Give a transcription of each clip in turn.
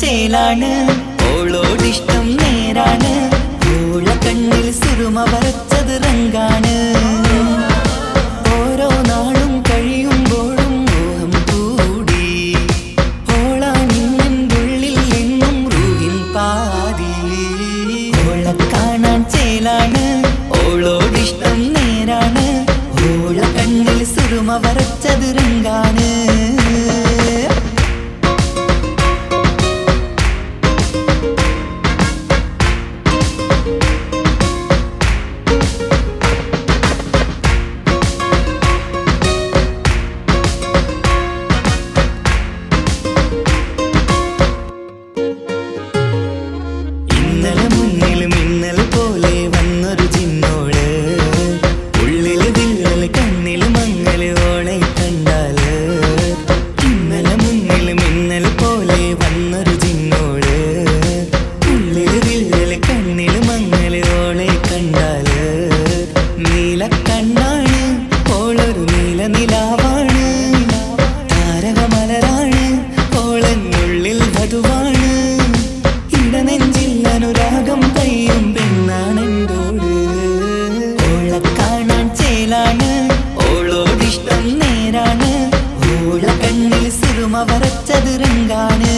ചേലാണ്. ഓളോടിഷ്ടം നേരാണ്. ഓള കണ്ണിൽ സിറുമ വരച്ചത് റങ്കാണ് ഓരോ നാളും കഴിയുമ്പോഴും മോഹം കൂടി. ഓളാണിന്നുള്ളിൽ എന്നും റൂഹിൻ പാതി. ഓള കാണാൻ ചേലാണ്. ഓളോടിഷ്ടം നേരാണ്. ഓള കണ്ണിൽ സിറുമ വരച്ചത് റങ്കാണ് കാണാൻ ഓളോട് ഓളോടിഷ്ടം നേരാണ്. ഓള കണ്ണിൽ സിറുമ വരച്ചത് രംഗാണ്.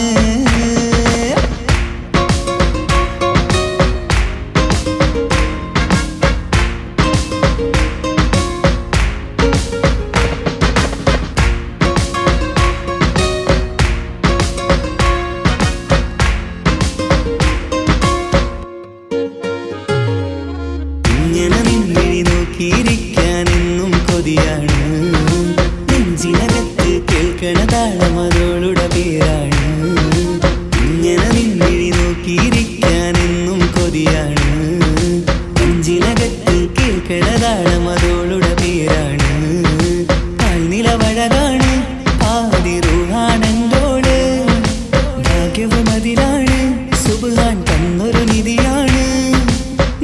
ഇങ്ങനെ താളം അതോളുടെ പേരാണ്. പാൽനിലവഴകാണ് ആദിറുഹാണെന്തോട് ഭാഗ്യവും അതിലാണ് സുബാൻ തന്നൊരു നിധിയാണ്.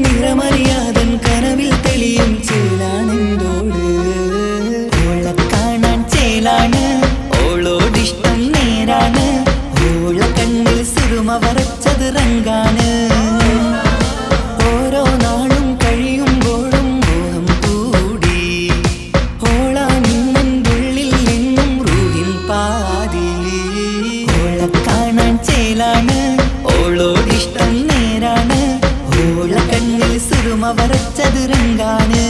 നിറമറിയാതൻ കനവിൽ തെളിയും ചേലാണെന്തോട് ഓളെ കാണാൻ ചേലാണ് ഓളോടിഷ്ടം നേരാണ്. ഓള കണ്ണിൽ സിറുമ വരച്ചത് റങ്കാണ് ചേലാണ്. ഓളോടിഷ്ടം നേരാണ്. ഓള കണ്ണിൽ സുരുമ വരച്ചത് രംഗാണ്